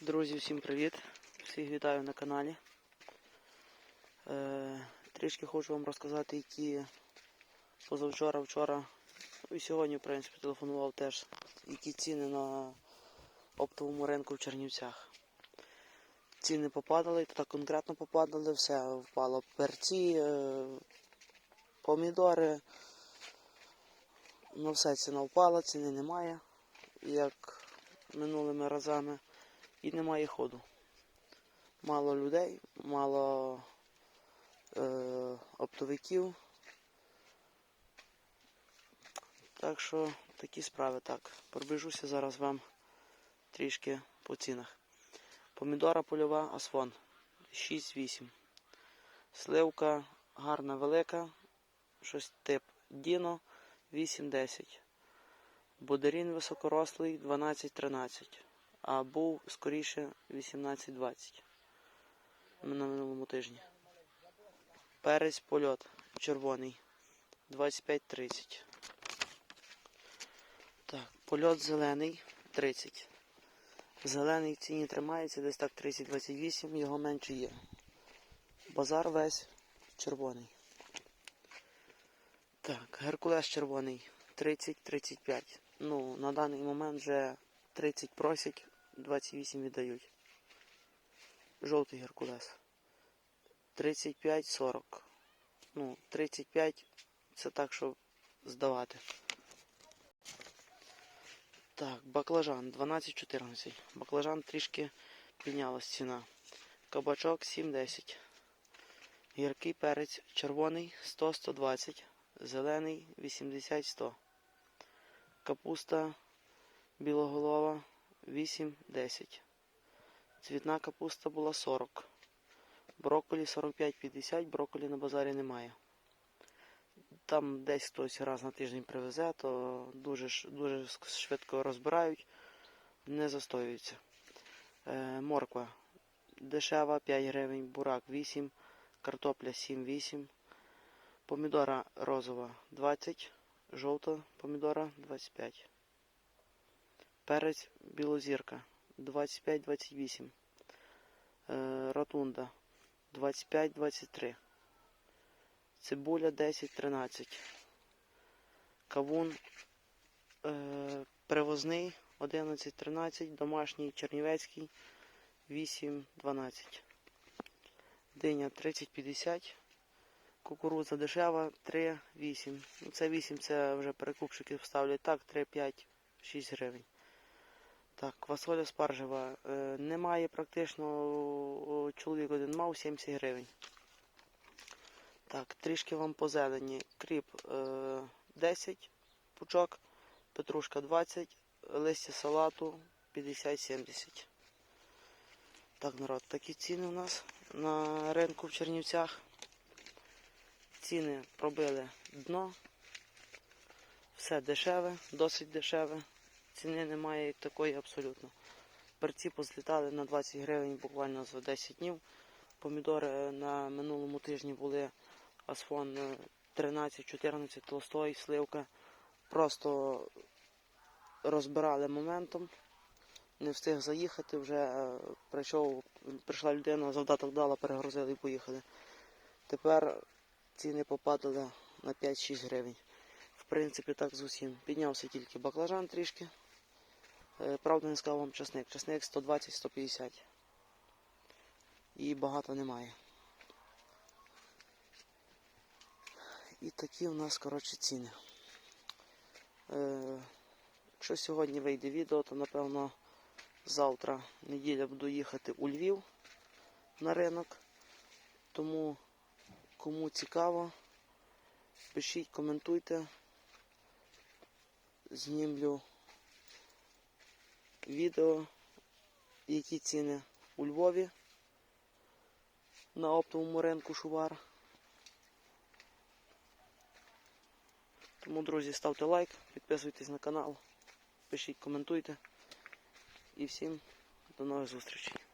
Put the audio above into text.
Друзі, всім привіт! Всіх вітаю на каналі. Е, трішки хочу вам розказати, які позавчора, вчора і сьогодні, в принципі, телефонував теж, які ціни на оптовому ринку в Чернівцях. Ціни попадали, то так конкретно попадали, все впало. Перці, е, помідори. Ну все, ціна впала, ціни немає, як минулими разами і немає ходу. Мало людей, мало е, оптовиків. Так що такі справи так. Пробіжуся зараз вам трішки по цінах. Помідора польова Асфон 6-8. Сливка гарна велика, щось тип Діно 8-10. Бодарін високорослий 12-13 а був скоріше 18-20 на минулому тижні. Перець польот червоний 25-30. Так, польот зелений 30. Зелений в ціні тримається десь так 30-28, його менше є. Базар весь червоний. Так, Геркулес червоний 30-35. Ну, на даний момент вже 30 просять, 28 віддають. Жовтий Геркулес. 35-40. Ну, 35 це так, щоб здавати. Так, баклажан 12-14. Баклажан трішки піднялась ціна. Кабачок 7-10. Гіркий перець червоний 100-120. Зелений 80-100. Капуста білоголова 8-10. Цвітна капуста була 40. Брокколі 45-50, брокколі на базарі немає. Там десь хтось раз на тиждень привезе, то дуже дуже швидко розбирають, не застоюються. Е, морква дешева 5 гривень, бурак 8, картопля 7-8, помідора розова 20, жовта помідора 25. Перець білозірка 25-28. Е, Ротунда 25-23. Цибуля 10-13. Кавун е, привозний 11-13. Домашній чернівецький 8-12. Диня 30-50. Кукурудза дешева 3-8. Ну, Це 8 це вже перекупщики ставлять так, 3-5, 6 гривень. Так, квасоля спаржева. Е, немає практично чоловік один мав 70 гривень. Так, трішки вам по зелені. Кріп е, 10 пучок, петрушка 20, листя салату 50-70. Так, народ, такі ціни у нас на ринку в Чернівцях. Ціни пробили дно. Все дешеве, досить дешеве. Ціни немає такої абсолютно. Перці позлітали на 20 гривень буквально за 10 днів. Помідори е, на минулому тижні були Асфон е, 13-14 толстой, сливка. Просто розбирали моментом. Не встиг заїхати, вже е, прийшов, прийшла людина, завдаток дала, перегрузили і поїхали. Тепер ціни попадали на 5-6 гривень. В принципі, так з усім. Піднявся тільки баклажан трішки. Е, Правда, не сказав вам часник. Часник 120-150. І багато немає. І такі у нас, коротше, ціни. Е, якщо сьогодні вийде відео, то напевно завтра неділя буду їхати у Львів на ринок. Тому кому цікаво, пишіть, коментуйте. Знімлю відео, які ціни у Львові на оптовому ринку Шувар. Тому, друзі, ставте лайк, підписуйтесь на канал, пишіть, коментуйте. І всім до нових зустрічей.